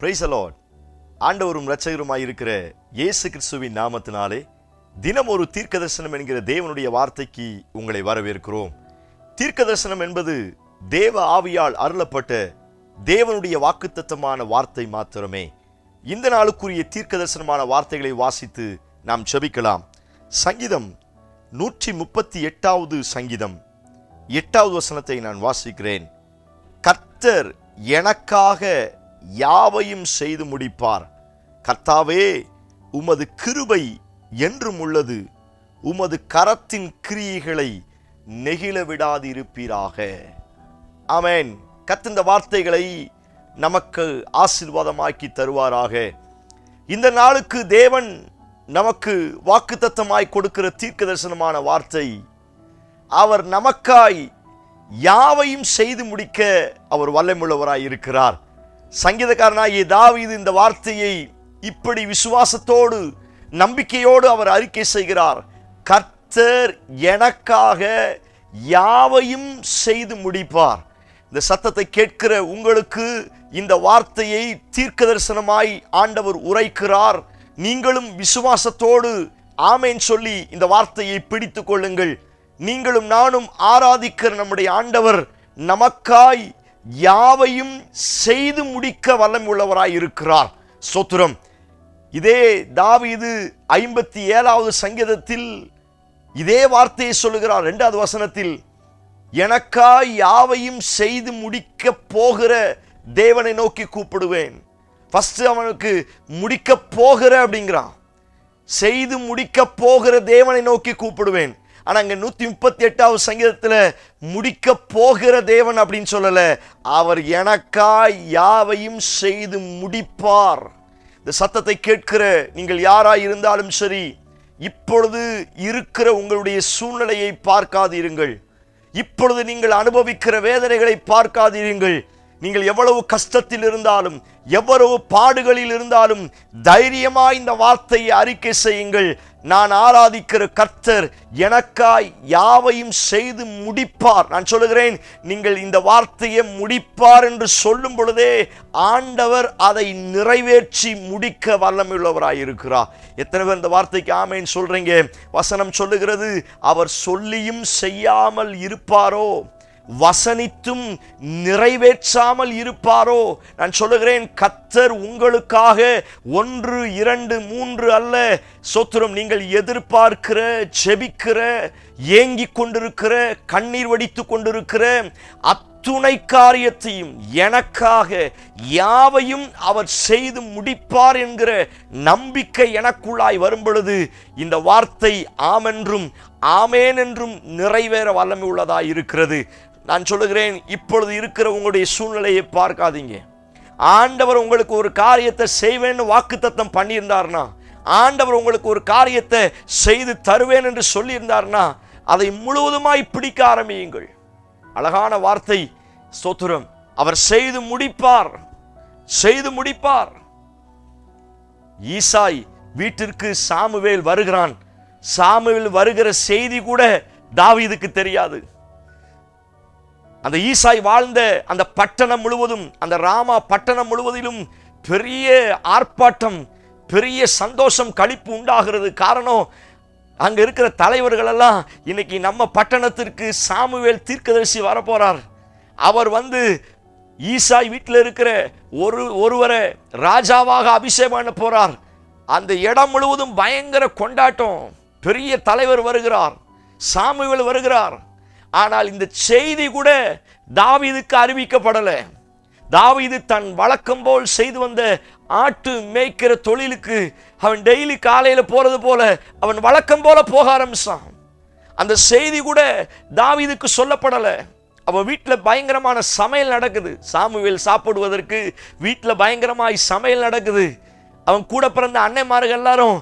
Price allot ஆண்டவரும் இரட்சகருமாய் இருக்கிற இயேசு கிறிஸ்துவின் நாமத்தினாலே தினம் ஒரு தீர்க்க தரிசனம் என்கிற தேவனுடைய வார்த்தைக்கு உங்களை வரவேற்கிறோம். தீர்க்க தரிசனம் என்பது தேவ ஆவியால் அருளப்பட்ட தேவனுடைய வாக்குத்தத்தமான வார்த்தை மாத்திரமே. இந்த நாளுக்குரிய தீர்க்க தரிசனமான வார்த்தைகளை வாசித்து நாம் செபிக்கலாம் சங்கீதம் நூற்றி முப்பத்தி எட்டாவது சங்கீதம். எட்டாவது வசனத்தை நான் வாசிக்கிறேன். கர்த்தர் எனக்காக யாவையும் செய்து முடிப்பார். கர்த்தாவே உமது கிருபை என்றும் உள்ளது. உமது கரத்தின் கிரியைகளை நெகிழ விடாதிருப்பீராக. ஆமென். கத்துந்த வார்த்தைகளை நமக்கு ஆசிர்வாதமாக்கி தருவாராக. இந்த நாளுக்கு தேவன் நமக்கு வாக்குத்தத்தமாய் கொடுக்கிற தீர்க்க தரிசனமான வார்த்தை அவர் நமக்காய் யாவையும் செய்து முடிக்க அவர் வல்லமுள்ளவராய் இருக்கிறார். சங்கீதக்காரனாகிய தாவீது இந்த வார்த்தையை இப்படி விசுவாசத்தோடு நம்பிக்கையோடு அவர் அறிக்கை செய்கிறார். கர்த்தர் எனக்காக யாவையும் செய்து முடிப்பார். இந்த சத்தத்தை கேட்கிற உங்களுக்கு இந்த வார்த்தையை தீர்க்க தரிசனமாய் ஆண்டவர் உரைக்கிறார். நீங்களும் விசுவாசத்தோடு ஆமேன் சொல்லி இந்த வார்த்தையை பிடித்து கொள்ளுங்கள். நீங்களும் நானும் ஆராதிக்கிற நம்முடைய ஆண்டவர் நமக்காய் யாவையும் செய்து முடிக்க வல்லம் உள்ளவராய் இருக்கிறார். சோத்துரம். இதே தாவீது ஐம்பத்தி ஏழாவது சங்கீதத்தில் இதே வார்த்தையை சொல்லுகிறார். இரண்டாவது வசனத்தில் எனக்கா யாவையும் செய்து முடிக்க போகிற தேவனை நோக்கி கூப்பிடுவேன். ஃபஸ்ட்டு அவனுக்கு முடிக்க போகிற அப்படிங்கிறான். செய்து முடிக்க போகிற தேவனை நோக்கி கூப்பிடுவேன். ஆனால் அங்கே நூற்றி முப்பத்தி எட்டாவது சங்கீதத்தில் முடிக்க போகிற தேவன் அப்படின்னு சொல்லலை. அவர் எனக்காய் யாவையும் செய்து முடிப்பார். இந்த சத்தத்தை கேட்கிற நீங்கள் யாராய் இருந்தாலும் சரி இப்பொழுது இருக்கிற உங்களுடைய சூழ்நிலையை பார்க்காதீருங்கள். இப்பொழுது நீங்கள் அனுபவிக்கிற வேதனைகளை பார்க்காதிருங்கள். நீங்கள் எவ்வளவு கஷ்டத்தில் இருந்தாலும் எவ்வளவு பாடுகளில் இருந்தாலும் தைரியமாய் இந்த வார்த்தையை அறிக்கை செய்யுங்கள். நான் ஆராதிக்கிற கர்த்தர் எனக்காய் யாவையும் செய்து முடிப்பார். நான் சொல்லுகிறேன் நீங்கள் இந்த வார்த்தையை முடிப்பார் என்று சொல்லும் பொழுதே ஆண்டவர் அதை நிறைவேற்றி முடிக்க வல்லமையுள்ளவராய் இருக்கிறார். எத்தனை பேர் இந்த வார்த்தைக்கு ஆமேன்னு சொல்றீங்க? வசனம் சொல்லுகிறது அவர் சொல்லியும் செய்யாமல் இருப்பாரோ? வசனித்தும் நிறைவேற்றாமல் இருப்பாரோ? நான் சொல்லுகிறேன் கத்தர் உங்களுக்காக ஒன்று இரண்டு மூன்று அல்ல. சோத்திரம் நீங்கள் எதிர்பார்க்கிற செபிக்கிற ஏங்கிக் கொண்டிருக்கிற கண்ணீர் வடித்து கொண்டிருக்கிற அத்துணை காரியத்தையும் எனக்காக யாவையும் அவர் செய்து முடிப்பார் என்கிற நம்பிக்கை எனக்குள்ளாய் வரும் பொழுது இந்த வார்த்தை ஆமென்றும் ஆமேன் என்றும் நிறைவேற வல்லமை உள்ளதாய் இருக்கிறது நான் சொல்லுகிறேன் இப்பொழுது இருக்கிற உங்களுடைய சூழ்நிலையை பார்க்காதீங்க. ஆண்டவர் உங்களுக்கு ஒரு காரியத்தை செய்வேன்னு வாக்குத்தத்தம் பண்ணியிருந்தார்னா ஆண்டவர் உங்களுக்கு ஒரு காரியத்தை செய்து தருவேன் என்று சொல்லியிருந்தார்னா அதை முழுவதுமாய் பிடிக்க ஆரம்பியுங்கள். அழகான வார்த்தை ஸ்தோத்திரம். அவர் செய்து முடிப்பார். செய்து முடிப்பார். ஈசாய் வீட்டிற்கு சாமுவேல் வருகிறான். சாமுவேல் வருகிற செய்தி கூட தாவீதுக்கு தெரியாது. அந்த ஈசாய் வாழ்ந்த அந்த பட்டணம் முழுவதும் அந்த ராமா பட்டணம் முழுவதிலும் பெரிய ஆர்ப்பாட்டம் பெரிய சந்தோஷம் களிப்பு உண்டாகிறது. காரணம் அங்கே இருக்கிற தலைவர்கள் எல்லாம் இன்னைக்கு நம்ம பட்டணத்திற்கு சாமுவேல் தீர்க்கதரிசி வரப்போறார். அவர் வந்து ஈசாய் வீட்டில் இருக்கிற ஒரு ஒருவரை ராஜாவாக அபிஷேகம் பண்ண போறார். அந்த இடம் முழுவதும் பயங்கர கொண்டாட்டம். பெரிய தலைவர் வருகிறார். சாமுவேல் வருகிறார். ஆனால் இந்த செய்தி கூட தாவீதுக்கு அறிவிக்கப்படலை. தாவீது தன் வழக்கம் போல் செய்து வந்த ஆட்டு மேய்க்கிற தொழிலுக்கு அவன் டெய்லி காலையில் போகிறது போல அவன் வழக்கம் போல போக ஆரம்பிச்சான். அந்த செய்தி கூட தாவீதுக்கு சொல்லப்படலை. அவன் வீட்டில் பயங்கரமான சமையல் நடக்குது. சாமுவேல் சாப்பிடுவதற்கு வீட்டில் பயங்கரமாய் சமையல் நடக்குது. அவன் கூட பிறந்த அன்னைமார்கள் எல்லாரும்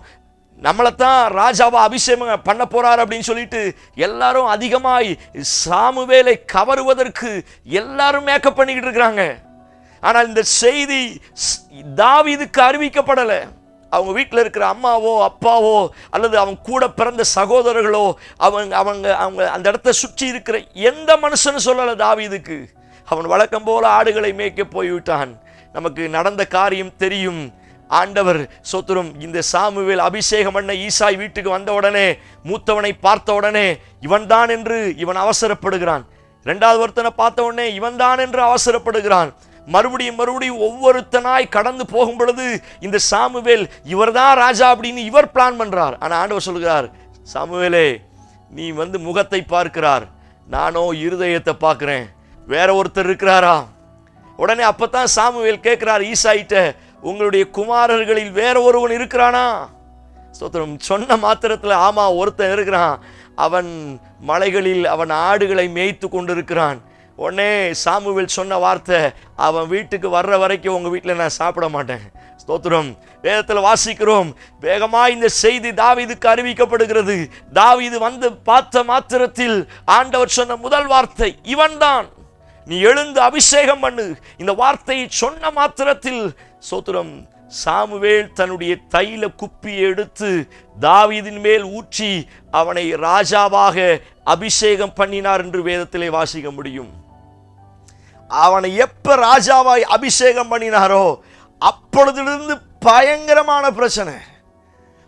நம்மளைத்தான் ராஜாவை அபிஷேகம் பண்ண போகிறார் அப்படின்னு சொல்லிட்டு எல்லாரும் அதிகமாய் சாமுவேலை கவருவதற்கு எல்லாரும் மேக்கப் பண்ணிக்கிட்டு இருக்கிறாங்க. ஆனால் இந்த செய்தி தாவிதுக்கு அறிவிக்கப்படலை. அவங்க வீட்டில் இருக்கிற அம்மாவோ அப்பாவோ அல்லது அவங்க கூட பிறந்த சகோதரர்களோ அவங்க அவங்க அவங்க அந்த இடத்த சுற்றி இருக்கிற எந்த மனுஷனும் சொல்லலை தாவிதுக்கு. அவன் வழக்கம் போல ஆடுகளை மேய்க்க போய்விட்டான். நமக்கு நடந்த காரியம் தெரியும். ஆண்டவர் சோத்திரம் இந்த சாமுவேல் அபிஷேகம் பண்ண ஈசாய் வீட்டுக்கு வந்த உடனே மூத்தவனை பார்த்த உடனே இவன்தான் என்று இவன் அவசரப்படுகிறான். இரண்டாவது ஒருத்தனை பார்த்த உடனே இவன்தான் என்று அவசரப்படுகிறான். மறுபடியும் மறுபடியும் ஒவ்வொருத்தனாய் கடந்து போகும் பொழுது இந்த சாமுவேல் இவர்தான் ராஜா அப்படின்னு இவர் பிளான் பண்ணுறார் ஆனால் ஆண்டவர் சொல்கிறார் சாமுவேலே நீ வந்து முகத்தை பார்க்கிறார். நானோ இருதயத்தை பார்க்குறேன். வேற ஒருத்தர் இருக்கிறாரா? உடனே அப்போ தான் சாமுவேல் கேட்குறார் ஈசாயிட்ட உங்களுடைய குமாரர்களில் வேற ஒருவன் இருக்கிறானா? ஸ்தோத்திரம். சொன்ன மாத்திரத்தில் ஆமா ஒருத்தன் இருக்கிறான். அவன் மலைகளில் அவன் ஆடுகளை மேய்த்து கொண்டிருக்கிறான். உடனே சாமுவேல் சொன்ன வார்த்தை அவன் வீட்டுக்கு வர்ற வரைக்கும் உங்க வீட்டில் நான் சாப்பிட மாட்டேன். ஸ்தோத்திரம். வேதத்தில் வாசிக்கிறோம் வேகமா இந்த செய்தி தாவிதுக்கு அறிவிக்கப்படுகிறது. தாவிது வந்து பார்த்த மாத்திரத்தில் ஆண்டவர் சொன்ன முதல் வார்த்தை இவன்தான். நீ எழுந்து அபிஷேகம் பண்ணு. இந்த வார்த்தையை சொன்ன மாத்திரத்தில் சோத்திரம் சாமுவேல் தன்னுடைய தைல குப்பி எடுத்து தாவீதின் மேல் ஊற்றி அவனை ராஜாவாக அபிஷேகம் பண்ணினார் என்று வேதத்திலே வாசிக்க முடியும். அவனை எப்ப ராஜாவாய் அபிஷேகம் பண்ணினாரோ அப்பொழுதிலிருந்து பயங்கரமான பிரச்சனை.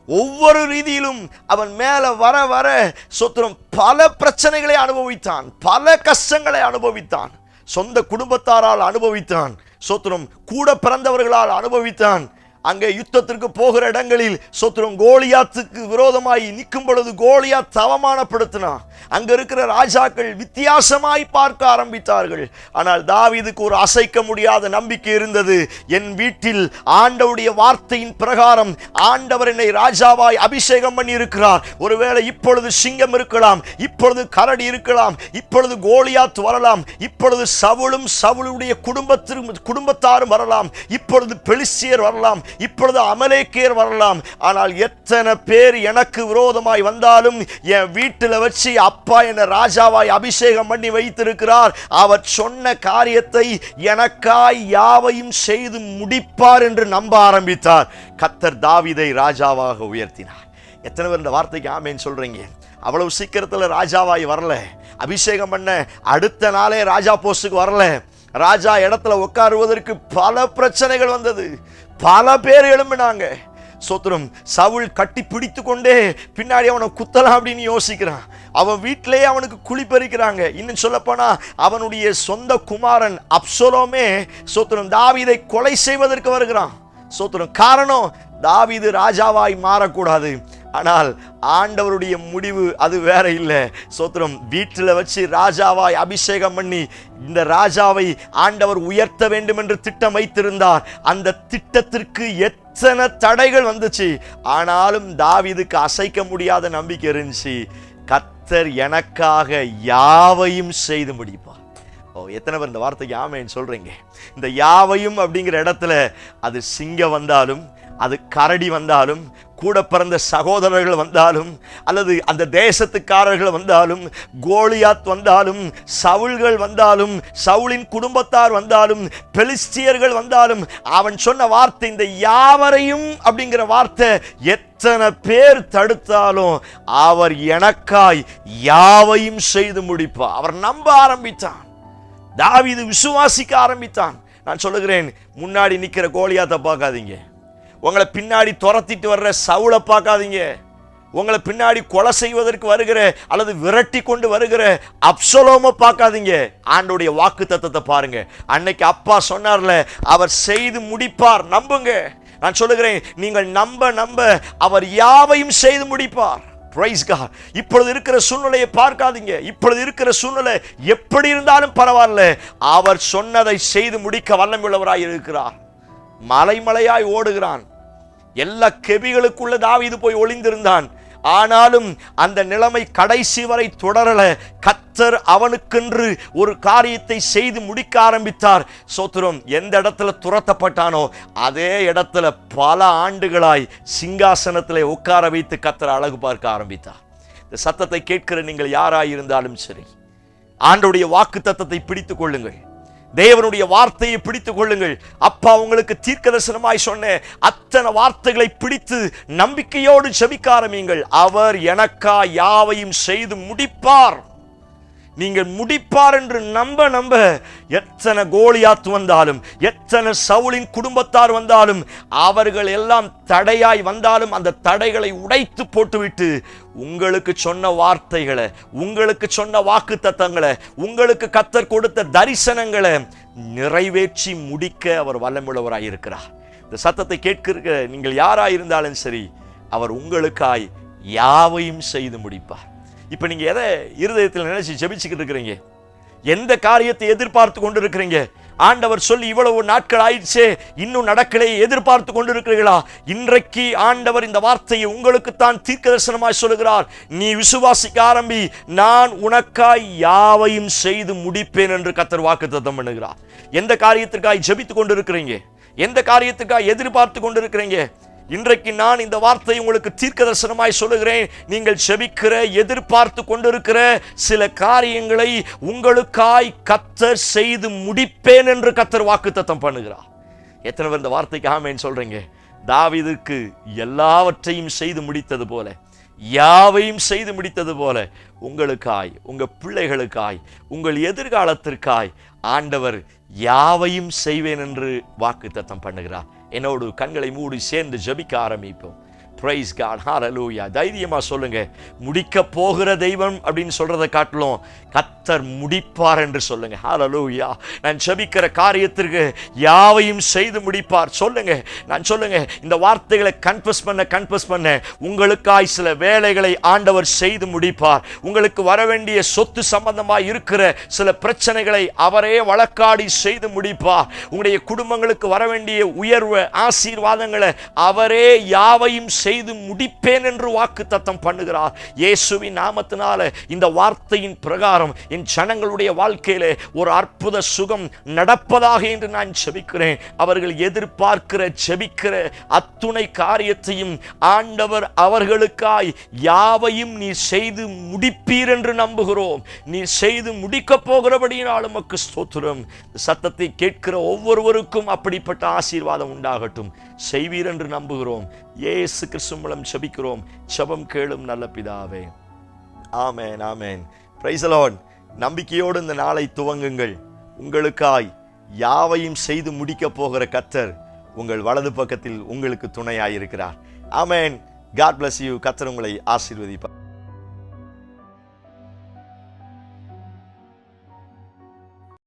ஒவ்வொரு ரீதியிலும் அவன் மேல வர வர சொத்திரம் பல பிரச்சனைகளை அனுபவித்தான் பல கஷ்டங்களை அனுபவித்தான் சொந்த குடும்பத்தாரால் அனுபவித்தான் சோத்திரம் கூட பிறந்தவர்களால் அனுபவித்தான். அங்கே யுத்தத்திற்கு போகிற இடங்களில் சொத்திரம் கோலியாத்துக்கு விரோதமாய் நிற்கும் பொழுது கோலியாத் தவமானப்படுத்தினான் அங்கே இருக்கிற ராஜாக்கள் வித்தியாசமாய் பார்க்க ஆரம்பித்தார்கள். ஆனால் தாவிதுக்கு ஒரு அசைக்க முடியாத நம்பிக்கை இருந்தது. என் வீட்டில் ஆண்டவுடைய வார்த்தையின் பிரகாரம் ஆண்டவர் என்னை ராஜாவாய் அபிஷேகம் பண்ணி இருக்கிறார் ஒருவேளை இப்பொழுது சிங்கம் இருக்கலாம் இப்பொழுது கரடி இருக்கலாம் இப்பொழுது கோலியாத் வரலாம் இப்பொழுது சவுளும் சவுளுடைய குடும்பத்திற்கு குடும்பத்தாரும் வரலாம் இப்பொழுது பெலிசியர் வரலாம் இப்பொழுது அமலேக்கேர் வரலாம். ஆனால் எத்தனை பேர் எனக்கு விரோதமாய் வந்தாலும் என் வீட்டில் வச்சு அப்பா என்னை ராஜாவாய் அபிஷேகம் பண்ணி வைத்திருக்கிறார். அவர் சொன்ன காரியத்தை எனக்காய் யாவையும் செய்து முடிப்பார் என்று நம்ப ஆரம்பித்தார். கத்தர் தாவிதை ராஜாவாக உயர்த்தினார். எத்தனை பேர் இந்த வார்த்தைக்கு ஆமேன்னு சொல்றீங்க? அவ்வளவு சீக்கிரத்தில் ராஜாவாய் வரல. அபிஷேகம் பண்ண அடுத்த நாளே ராஜா போஸ்டுக்கு வரல. ராஜா இடத்துல உட்காருவதற்கு பல பிரச்சனைகள் வந்தது. பல பேர் எழும்பினாங்க. சோத்திரம் சவுல் கட்டி பிடித்து கொண்டே பின்னாடி அவனை குத்தலாம் அப்படின்னு யோசிக்கிறான். அவன் வீட்டிலேயே அவனுக்கு குளிப்பறிக்கிறாங்க இன்னும் சொல்லப்போனா அவனுடைய சொந்த குமாரன் அப்சலோமே சோத்திரம் தாவீதை கொலை செய்வதற்கு வருகிறான். சோத்திரம் காரணம் தாவிது ராஜாவாய் மாறக்கூடாது. ஆனால் ஆண்டவருடைய முடிவு அது வேற இல்லை. சோத்திரம் வீட்டில் வச்சு ராஜாவாய் அபிஷேகம் பண்ணி இந்த ராஜாவை ஆண்டவர் உயர்த்த வேண்டும் என்று திட்டம் வைத்திருந்தார். அந்த திட்டத்திற்கு எத்தனை தடைகள் வந்துச்சு. ஆனாலும் தாவிதுக்கு அசைக்க முடியாத நம்பிக்கை இருந்துச்சு. கத்தர் எனக்காக யாவையும் செய்து முடிப்பார் ஓ எத்தனை பேர் இந்த வார்த்தைக்கு ஆமைன்னு சொல்றீங்க? இந்த யாவையும் அப்படிங்கிற இடத்துல அது சிங்கம் வந்தாலும் அது கரடி வந்தாலும் கூட பிறந்த சகோதரர்கள் வந்தாலும் அல்லது அந்த தேசத்துக்காரர்கள் வந்தாலும் கோலியாத் வந்தாலும் சவுள்கள் வந்தாலும் சவுளின் குடும்பத்தார் வந்தாலும் பெலிஸ்டியர்கள் வந்தாலும் அவன் சொன்ன வார்த்தை இந்த யாவரையும் அப்படிங்கிற வார்த்தை எத்தனை பேர் தடுத்தாலும் அவர் எனக்காய் யாவையும் செய்து முடிப்பார். அவர் நம்ப ஆரம்பித்தான். தாவிது விசுவாசிக்க ஆரம்பித்தான். நான் சொல்லுகிறேன் முன்னாடி நிற்கிற கோலியாத்தை பார்க்காதீங்க. உங்களை பின்னாடி துரத்திட்டு வர்ற சவுளை பார்க்காதீங்க. உங்களை பின்னாடி கொலை செய்வதற்கு வருகிற அல்லது விரட்டி கொண்டு வருகிற அப்சலோம பார்க்காதீங்க. ஆண்டுடைய வாக்கு தத்தத்தை பாருங்க. அன்னைக்கு அப்பா சொன்னார்ல அவர் செய்து முடிப்பார் நம்புங்க. நான் சொல்லுகிறேன் நீங்கள் நம்ப நம்ப அவர் யாவையும் செய்து முடிப்பார். Praise இப்பொழுது இருக்கிற சூழ்நிலையை பார்க்காதீங்க. இப்பொழுது இருக்கிற சூழ்நிலை எப்படி இருந்தாலும் பரவாயில்ல. அவர் சொன்னதை செய்து முடிக்க வல்லமுள்ளவராய் இருக்கிறார். மலைமலையாய் ஓடுகிறான். எல்லா கெபிகளுக்குள்ள தாவீது போய் ஒளிந்திருந்தான். ஆனாலும் அந்த நிலைமை கடைசி வரை தொடரல. கத்தர் அவனுக்கென்று ஒரு காரியத்தை செய்து முடிக்க ஆரம்பித்தார். சோத்திரம் எந்த இடத்துல துரத்தப்பட்டானோ அதே இடத்துல பல ஆண்டுகளாய் சிங்காசனத்திலே உட்கார வைத்து கத்தர் அழகு பார்க்க ஆரம்பித்தார். இந்த சத்தத்தை கேட்கிற நீங்கள் யாராயிருந்தாலும் சரி ஆண்டுடைய வாக்கு தத்தத்தை பிடித்துக் கொள்ளுங்கள். தேவனுடைய வார்த்தையை பிடித்துக் கொள்ளுங்கள். அப்பா உங்களுக்கு தீர்க்க தரிசனமாய் சொன்ன அத்தனை வார்த்தைகளை பிடித்து நம்பிக்கையோடு செபிக்க ஆரம்பியுங்கள். அவர் எனக்கா யாவையும் செய்து முடிப்பார். நீங்கள் முடிப்பார் என்று நம்ப நம்ப எத்தனை கோலியாத் வந்தாலும் எத்தனை சவுளின் குடும்பத்தார் வந்தாலும் அவர்கள் எல்லாம் தடையாய் வந்தாலும் அந்த தடைகளை உடைத்து போட்டுவிட்டு உங்களுக்கு சொன்ன வார்த்தைகளை உங்களுக்கு சொன்ன வாக்கு தத்தங்களை உங்களுக்கு கத்தர் கொடுத்த தரிசனங்களை நிறைவேற்றி முடிக்க அவர் வல்லமுள்ளவராக இருக்கிறார். இந்த சத்தத்தை கேட்கிற நீங்கள் யாராக இருந்தாலும் சரி அவர் உங்களுக்காய் யாவையும் செய்து முடிப்பார். இப்போ நீங்க எதை இருதயத்தில் நினைச்சு ஜெபிச்சுக்கிட்டு இருக்கிறீங்க? எந்த காரியத்தை எதிர்பார்த்து கொண்டு இருக்கிறீங்க ஆண்டவர் சொல்லி இவ்வளவு நாட்கள் ஆயிடுச்சே இன்னும் நடக்கலை எதிர்பார்த்து கொண்டிருக்கிறீர்களா? இன்றைக்கு ஆண்டவர் இந்த வார்த்தையை உங்களுக்கு தான் தீர்க்க தரிசனமாய் சொல்லுகிறார். நீ விசுவாசிக்க ஆரம்பி நான் உனக்காய் யாவையும் செய்து முடிப்பேன் என்று கத்தர் வாக்கு தத்தம் பண்ணுகிறார். எந்த காரியத்திற்காய் ஜபித்து கொண்டு இருக்கிறீங்க எந்த காரியத்துக்காக எதிர்பார்த்து கொண்டு இருக்கிறீங்க இன்றைக்கு நான் இந்த வார்த்தையை உங்களுக்கு தீர்க்க தரிசனமாய் சொல்லுகிறேன். நீங்கள் செபிக்கிற எதிர்பார்த்து கொண்டிருக்கிற சில காரியங்களை உங்களுக்காய் கத்தர் செய்து முடிப்பேன் என்று கத்தர் வாக்குத்தத்தம் பண்ணுகிறார். எத்தனை பேர் இந்த வார்த்தைக்கு ஆமேன்னு சொல்றீங்க? தாவீதுக்கு எல்லாவற்றையும் செய்து முடித்தது போல யாவையும் செய்து முடித்தது போல உங்களுக்காய் உங்க பிள்ளைகளுக்காய் உங்கள் எதிர்காலத்திற்காய் ஆண்டவர் யாவையும் செய்வேன் என்று வாக்குத்தத்தம் பண்ணுகிறார். என்னோடு கண்களை மூடி சேர்ந்து ஜெபிக்க ஆரம்பிப்போம். பிரைஸ் காட் ஹalleluya தைரியமா சொல்லுங்க. முடிக்க போகிற தெய்வம் அப்படின்னு சொல்றதை காட்டிலும் கத்தர் முடிப்பார் என்று சொல்லுங்க. ஹalleluya நான் செபிக்கிற காரியத்திற்கு யாவையும் செய்து முடிப்பார். சொல்லுங்க. நான் சொல்லுங்க. இந்த வார்த்தைகளை கன்ஃபஸ் பண்ண கன்ஃபஸ் பண்ண உங்களுக்காய் சில வேலைகளை ஆண்டவர் செய்து முடிப்பார். உங்களுக்கு வர வேண்டிய சொத்து சம்பந்தமாக இருக்கிற சில பிரச்சனைகளை அவரே வழக்காடி செய்து முடிப்பார். உங்களுடைய குடும்பங்களுக்கு வர வேண்டிய உயர்வு ஆசீர்வாதங்களை அவரே யாவையும் செய்து செய்து முடிப்பேன் என்று வாக்கு தத்தம் பண்ணுகிறார். இயேசுவின் நாமத்தினால இந்த வார்த்தையின் பிரகாரம் என் ஜனங்களுடைய வாழ்க்கையில ஒரு அற்புத சுகம் நடப்பதாக என்று நான் செபிக்கிறேன். அவர்கள் எதிர்பார்க்கிற செபிக்கிற அத்துணை காரியத்தையும் ஆண்டவர் அவர்களுக்காய் யாவையும் நீ செய்து முடிப்பீர் என்று நம்புகிறோம். நீ செய்து முடிக்க போகிறபடியினால் உமக்கு ஸ்தோத்திரம். சத்தத்தை கேட்கிற ஒவ்வொருவருக்கும் அப்படிப்பட்ட ஆசீர்வாதம் உண்டாகட்டும். செய்வீர் என்று நம்புகிறோம். இயேசு கிறிஸ்து மூலம் செபிக்கிறோம். செபம் கேளும் நல்ல பிதாவே. ஆமேன் ஆமேன். பிரைஸ் நம்பிக்கையோடு இந்த நாளை துவங்குங்கள். உங்களுக்காய் யாவையும் செய்து முடிக்கப் போகிற கத்தர் உங்கள் வலது பக்கத்தில் உங்களுக்கு துணையாயிருக்கிறார். ஆமேன். காட் பிளஸ் யூ கத்தர் உங்களை ஆசீர்வதிப்பார்.